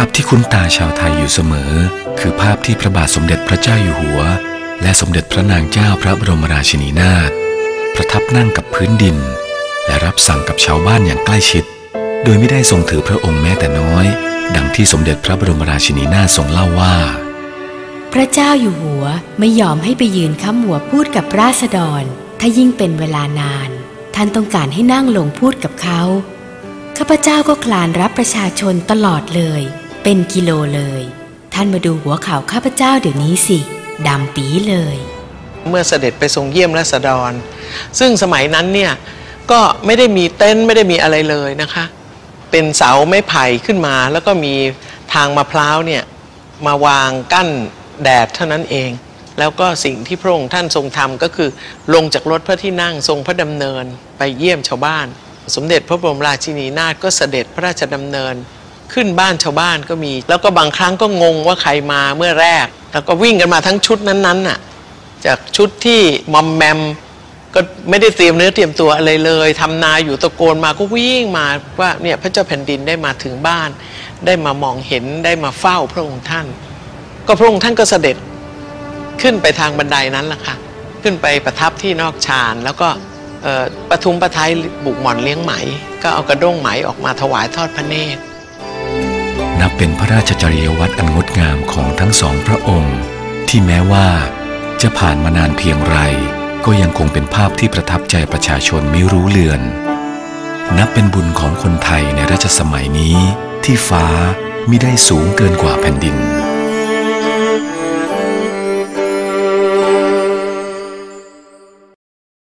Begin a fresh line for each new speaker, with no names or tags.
าพที่คุ้นตาชาวไทยอยู่เสมอ คือภาพที่พระบาทสมเด็จพระเจ้าอยู่หัว และสมเด็จพระนางเจ้าพระบรมราชินีนาถประทับนั่งกับพื้นดิน และรับสั่งกับชาวบ้านอย่างใกล้ชิด โดยไม่ได้ทรงถือพระองค์แม้แต่น้อย ดังที่สมเด็จพระบรมราชินีนาถทรงเล่าว่า
พระเจ้าอยู่หัวไม่ยอมให้ไปยืนค้ำหัวพูดกับราษฎร ถ้ายิ่งเป็นเวลานาน ท่านต้องการให้นั่งลงพูดกับเขาข้าพเจ้าก็คลานรับประชาชนตลอดเลย เป็นกิโลเลย ท่านมาดูหัวข่าวข้าพเจ้าเดี๋ยวนี้สิดำปีเลย
เมื่อเสด็จไปทรงเยี่ยมราษฎร ซึ่งสมัยนั้นเนี่ยก็ไม่ได้มีเต็นท์ไม่ได้มีอะไรเลยนะคะ เป็นเสาไม้ไผ่ขึ้นมา แล้วก็มีทางมะพร้าวเนี่ยมาวางกั้นแดดเท่านั้นเอง แล้วก็สิ่งที่พระองค์ท่านทรงทำก็คือลงจากรถพระที่นั่งทรงพระดำเนินไปเยี่ยมชาวบ้าน สมเด็จพระบรมราชินีนาถก็เสด็จพระราชดำเนิน ขึ้นบ้านชาวบ้านก็มี แล้วก็บางครั้งก็งงว่าใครมาเมื่อแรก แล้วก็วิ่งกันมาทั้งชุดนั้นๆน่ะจากชุดที่มอมแมมก็ไม่ได้เตรียมเนื้อเตรียมตัวอะไรเลยทำนาอยู่ตะโกนมาก็วิ่งมาว่าเนี่ยพระเจ้าแผ่นดินได้มาถึงบ้าน ได้มามองเห็นได้มาเฝ้าพระองค์ท่าน ก็พระองค์ท่านก็เสด็จขึ้นไปทางบันไดนั้นแหละค่ะขึ้นไปประทับที่นอกชานแล้วก็ประทุมประทัยบุกหมอนเลี้ยงไหม ก็เอากระด้งไหมออกมาถวายทอดพระเนตร
นับเป็นพระราชจริยวัตรอันงดงามของทั้งสองพระองค์ ที่แม้ว่าจะผ่านมานานเพียงไร ก็ยังคงเป็นภาพที่ประทับใจประชาชนไม่รู้เลือน นับเป็นบุญของคนไทยในรัชสมัยนี้ที่ฟ้ามิได้สูงเกินกว่าแผ่นดิน